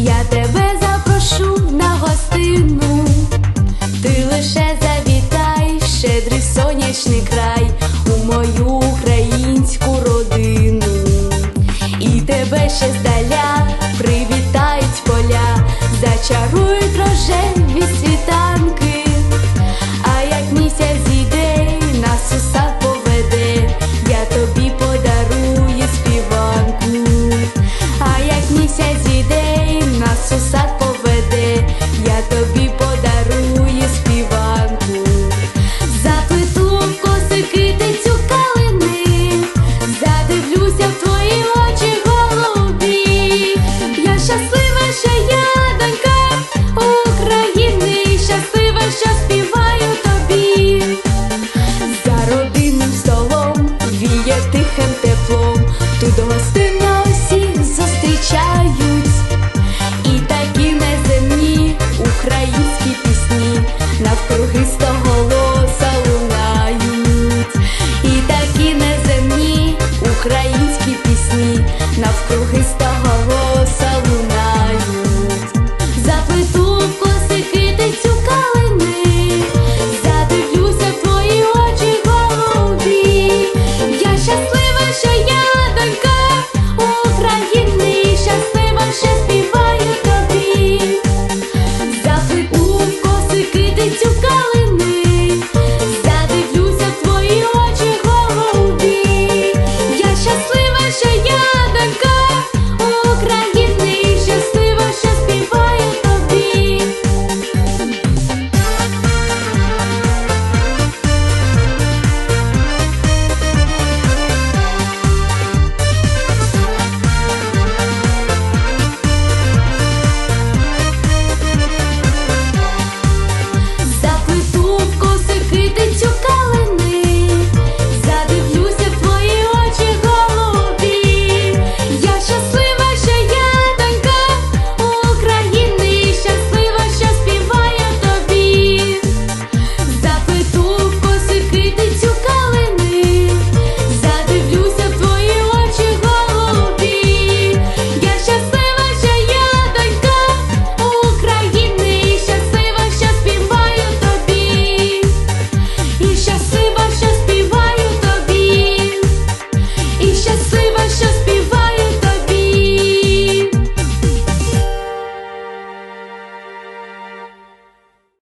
я тебе запрошу на гостину, ти лише завітай, сонячний край у мою українську родину, і тебе ще здаля привітають поля, зачарують рожеві pro restaurante.